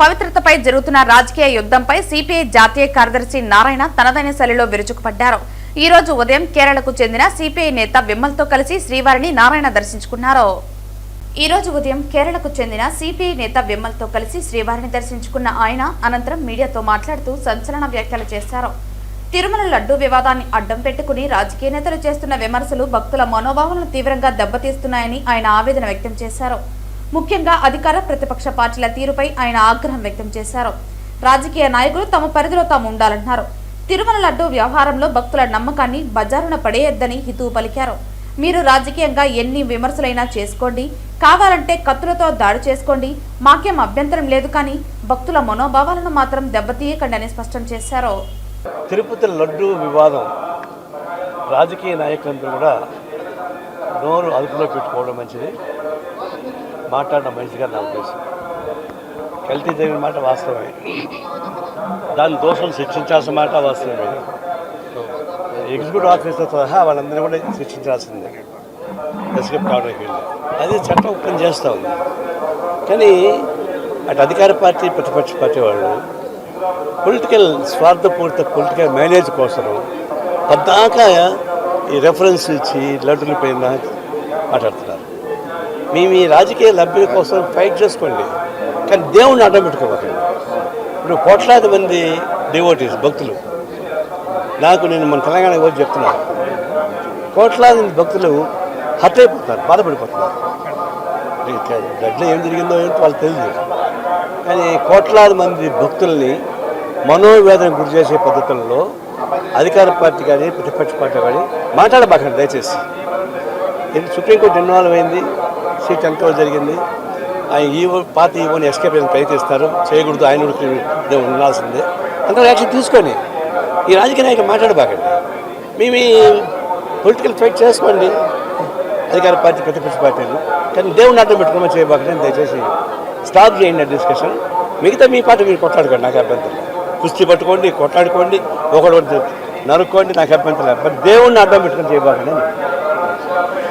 పవిత్రతపై జరుగుతున్న రాజకీయ యుద్ధంపై సిపిఐ జాతీయ కార్యదర్శి నారాయణ తనదైన శైలిలో విరుచుకుపడ్డారు. ఈ రోజు ఉదయం కేరళకు చెందిన సిపిఐ నేత విమల్తో కలిసి శ్రీవారిని నారాయణ దర్శించుకున్నారు. ఈ రోజు ఉదయం కేరళకు చెందిన సిపిఐ నేత విమల్తో కలిసి శ్రీవారిని దర్శించుకున్న ఆయన అనంతరం మీడియాతో మాట్లాడుతూ సంచలన వ్యాఖ్యలు చేశారు. తిరుమల లడ్డూ వివాదాన్ని అడ్డం పెట్టుకుని రాజకీయ నేతలు చేస్తున్న విమర్శలు భక్తుల మనోభావాలను తీవ్రంగా దెబ్బతీస్తున్నాయని ఆయన ఆవేదన వ్యక్తం చేశారు. ముఖ్యంగా అధికార ప్రతిపక్ష పార్టీల తీరుపై ఆయన ఆగ్రహం వ్యక్తం చేశారు. రాజకీయ నాయకులు తమ పరిధిలో తాము ఉండాలన్నారు తిరుమల లడ్డూ వ్యవహారంలో భక్తుల నమ్మకాన్ని బజారున పడేయొద్దని హితువు పలికారు. మీరు రాజకీయంగా ఎన్ని విమర్శలైనా చేసుకోండి. కావాలంటే కత్తులతో దాడి చేసుకోండి. మాకేం అభ్యంతరం లేదు కానీ భక్తుల మనోభావాలను మాత్రం దెబ్బతీయకండి అని స్పష్టం చేశారు. తిరుపతి లడ్డు వివాదం రాజకీయ నాయకులందరూ కూడా నోరు అదుపులో పెట్టుకోవడం మంచిది. మాట్లాడడం మంచిగా నా ఉద్దేశం. కల్తీ జరిగిన మాట వాస్తవమే. దాని దోషం శిక్షించాల్సిన మాట వాస్తవమే. ఎగ్జిక్యూటివ్ ఆఫీసర్ సహా వాళ్ళందరినీ కూడా శిక్షించాల్సిందే. ఎస్కేప్ కావడానికి వెళ్ళి అది చట్టం పని చేస్తూ ఉంది. కానీ అటు అధికార పార్టీ ప్రతిపక్ష పార్టీ వాళ్ళు పొలిటికల్ స్వార్థపూరిత పొలిటికల్ మేనేజ్ కోసం పద్దాకా ఈ రెఫరెన్స్ ఇచ్చి లడ్డుల పైన మాట్లాడుతున్నారు. మేము ఈ రాజకీయ లబ్ధి కోసం ఫైట్ చేసుకోండి. కానీ దేవుణ్ణి అడ్డం పెట్టుకోవాలి ఇప్పుడు కోట్లాది మంది డివోటీస్ భక్తులు. నాకు నేను మన తెలంగాణ వచ్చి చెప్తున్నాను కోట్లాది మంది భక్తులు హర్ట్ అయిపోతున్నారు బాధపడిపోతున్నారు గడ్డలో ఏం జరిగిందో ఏంటో వాళ్ళకి తెలియదు కానీ కోట్లాది మంది భక్తుల్ని మనోవేదన గురి చేసే పద్ధతుల్లో అధికార పార్టీ కానీ ప్రతిపక్ష పార్టీ కానీ మాట్లాడబాకండి దయచేసి. ఇది సుప్రీంకోర్టు ఇన్వాల్వ్ అయింది సీట్ ఎంతో జరిగింది. ఆయన ఈవో పాత ఈవోని ఎస్కేప్ చేయడానికి ప్రయత్నిస్తారు. చేయకూడదు ఆయన ఉండాల్సిందే. అందరూ యాక్షన్ తీసుకొని ఈ రాజకీయ నాయకులు మాట్లాడబాకండి. మేము ఈ పొలిటికల్ ఫైట్ చేసుకోండి. అధికార పార్టీ ప్రతిపక్ష పార్టీలు కానీ దేవుని అడ్డం పెట్టుకోమని చేయబాకండి దయచేసి స్టాప్ చేయండి డిస్కషన్. మిగతా మీ పార్టీ మీరు కొట్లాడుకోండి నాకు అభ్యంతరం కుస్తీ పట్టుకోండి కొట్లాడుకోండి ఒకడు నరుక్కోండి నాకు అభ్యంతరం బట్ దేవుణ్ణి అడ్డం పెట్టుకొని చేయబాకండి